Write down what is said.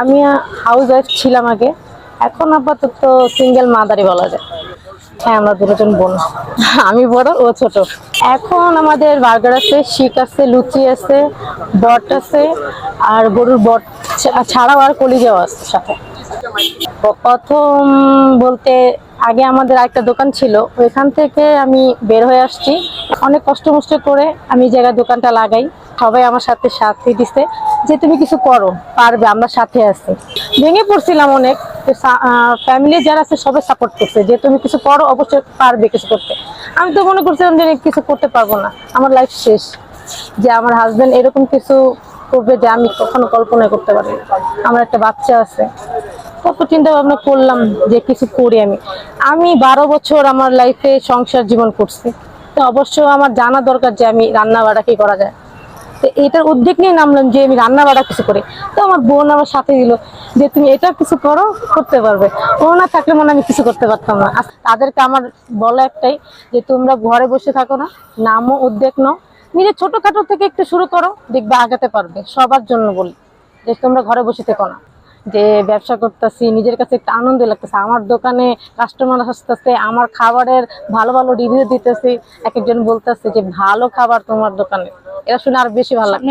আমি house wife ছিলাম আগে। এখন আপাতত সিঙ্গেল মাদারই বলা যায়। হ্যাঁ আমরা দুজন বোন। আমি বড়, ও ছোট। এখন আমাদের বার্গার আছে, শিক আছে, লুচি আছে বট আছে, আর গরুর বট ছাড়াও আর কলিজাও আছে সাথে। প্রথম বলতে আগে আমাদের একটা দোকান ছিল, ওইখান থেকে আমি বের হয়ে আসছি। অনেক কষ্ট মষ্ট করে আমি জায়গায় দোকানটা লাগাই। সবাই আমার সাথে সাথে দিছে যে তুমি কিছু করো, পারবে, আমরা সাথে আছি। ভেঙে পড়ছিলাম অনেক। ফ্যামিলি যারা আছে সবাই সাপোর্ট করছে যে তুমি কিছু করো, অবশ্যই পারবে কিছু করতে। আমি তো মনে করছিলাম যে কিছু করতে পারব না। আমার লাইফ শেষ। যে আমার হাজব্যান্ড এরকম কিছু করবে যে আমি কখনো কল্পনা করতে পারি আমার একটা বাচ্চা আছে। কত চিন্তা ভাবনা করলাম যে কিছু করি আমি। আমি বারো বছর আমার লাইফে সংসার জীবন করছি। তো অবশ্য আমার জানা দরকার যে আমি রান্না বাড়া কি করা যায়। তো এটার উদ্যোগ নিয়ে নামলাম যে আমি রান্না বাড়া কিছু করি। তো আমার বোন আমার সাথে দিল যে তুমি এটা কিছু করো, করতে পারবে। ও না থাকলে মনে আমি কিছু করতে পারতাম না। তাদেরকে আমার বলা একটাই যে তোমরা ঘরে বসে থাকো না নামও উদ্যোগ নাও। নিজের ছোটখাটো থেকে একটু শুরু করো, দেখবে আগাতে পারবে। সবার জন্য বলি যে তোমরা ঘরে বসে থেকো না। যে ব্যবসা করতেছি, নিজের কাছে একটা আনন্দ লাগতেছে। আমার দোকানে কাস্টমার আসতেছে, আমার খাবারের ভালো ভালো রিভিউ দিতেছি। এক একজন বলতেছে যে, ভালো খাবার তোমার দোকানে। এটা শুনে আর বেশি ভালো লাগছে